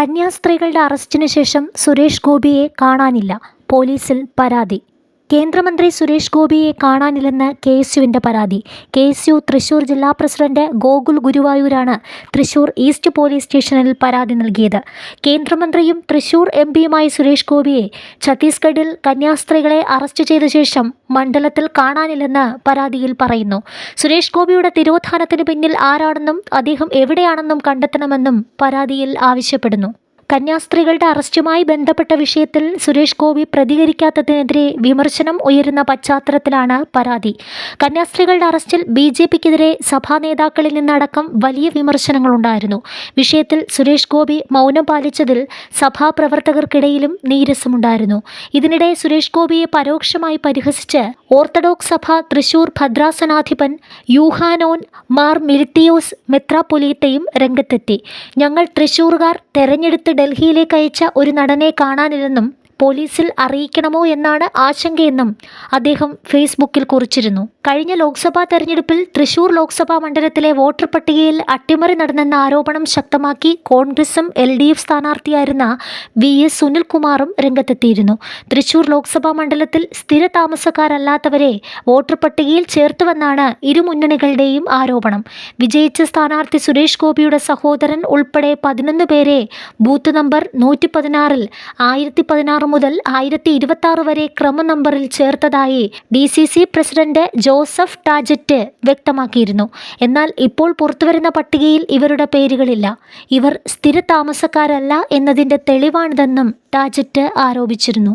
കന്യാസ്ത്രീകളുടെ അറസ്റ്റിന് ശേഷം സുരേഷ് ഗോപിയെ കാണാനില്ല. പോലീസിൽ പരാതി. കേന്ദ്രമന്ത്രി സുരേഷ് ഗോപിയെ കാണാനില്ലെന്ന് കെ എസ് യുവിന്റെ പരാതി. കെ എസ് യു തൃശൂർ ജില്ലാ പ്രസിഡന്റ് ഗോകുൽ ഗുരുവായൂരാണ് തൃശൂർ ഈസ്റ്റ് പോലീസ് സ്റ്റേഷനിൽ പരാതി നൽകിയത്. കേന്ദ്രമന്ത്രിയും തൃശൂർ എം പിയുമായ സുരേഷ് ഗോപിയെ ഛത്തീസ്ഗഡിൽ കന്യാസ്ത്രീകളെ അറസ്റ്റ് ചെയ്ത ശേഷം മണ്ഡലത്തിൽ കാണാനില്ലെന്ന് പരാതിയിൽ പറയുന്നു. സുരേഷ് ഗോപിയുടെ തിരോധാനത്തിന് പിന്നിൽ ആരാണെന്നും അദ്ദേഹം എവിടെയാണെന്നും കണ്ടെത്തണമെന്നും പരാതിയിൽ ആവശ്യപ്പെടുന്നു. കന്യാസ്ത്രീകളുടെ അറസ്റ്റുമായി ബന്ധപ്പെട്ട വിഷയത്തിൽ സുരേഷ് ഗോപി പ്രതികരിക്കാത്തതിനെതിരെ വിമർശനം ഉയരുന്ന പശ്ചാത്തലത്തിലാണ് പരാതി. കന്യാസ്ത്രീകളുടെ അറസ്റ്റിൽ ബി ജെ പിക്കെതിരെ സഭാ നേതാക്കളിൽ നിന്നടക്കം വലിയ വിമർശനങ്ങളുണ്ടായിരുന്നു. വിഷയത്തിൽ സുരേഷ് ഗോപി മൗനം പാലിച്ചതിൽ സഭാ പ്രവർത്തകർക്കിടയിലും നീരസമുണ്ടായിരുന്നു. ഇതിനിടെ സുരേഷ് ഗോപിയെ പരോക്ഷമായി പരിഹസിച്ച് ഓർത്തഡോക്സ് സഭ തൃശൂർ ഭദ്രാസനാധിപൻ യൂഹാനോൻ മാർ മിൽത്തിയോസ് മെത്രാപൊലീത്തയും രംഗത്തെത്തി. ഞങ്ങൾ തൃശൂർകാർ തെരഞ്ഞെടുത്ത് ഡൽഹിയിലേക്ക് അയച്ച ഒരു നടനെ കാണാനില്ലെന്നും പോലീസിൽ അറിയിക്കണമോ എന്നാണ് ആശങ്കയെന്നും അദ്ദേഹം ഫേസ്ബുക്കിൽ കുറിച്ചിരുന്നു. കഴിഞ്ഞ ലോക്സഭാ തെരഞ്ഞെടുപ്പിൽ തൃശൂർ ലോക്സഭാ മണ്ഡലത്തിലെ വോട്ടർ പട്ടികയിൽ അട്ടിമറി നടന്നെന്ന ആരോപണം ശക്തമാക്കി കോൺഗ്രസും എൽ ഡി എഫ് സ്ഥാനാർത്ഥിയായിരുന്ന വി എസ് സുനിൽകുമാറും രംഗത്തെത്തിയിരുന്നു. തൃശൂർ ലോക്സഭാ മണ്ഡലത്തിൽ സ്ഥിര താമസക്കാരല്ലാത്തവരെ വോട്ടർ പട്ടികയിൽ ചേർത്തുവെന്നാണ് ഇരു മുന്നണികളുടെയും ആരോപണം. വിജയിച്ച സ്ഥാനാർത്ഥി സുരേഷ് ഗോപിയുടെ സഹോദരൻ ഉൾപ്പെടെ പതിനൊന്ന് പേരെ ബൂത്ത് നമ്പർ നൂറ്റി പതിനാറിൽ ആയിരത്തി പതിനാറ് മുതൽ ആയിരത്തി ഇരുപത്തി വരെ ക്രമനമ്പറിൽ ചേർത്തതായി D C C president Joseph Tajet വ്യക്തമാക്കിയിരുന്നു. എന്നാൽ ഇപ്പോൾ പുറത്തുവരുന്ന പട്ടികയിൽ ഇവരുടെ പേരുകളില്ല. ഇവർ സ്ഥിര താമസക്കാരല്ല എന്നതിന്റെ തെളിവാണിതെന്നും ടാജറ്റ് ആരോപിച്ചിരുന്നു.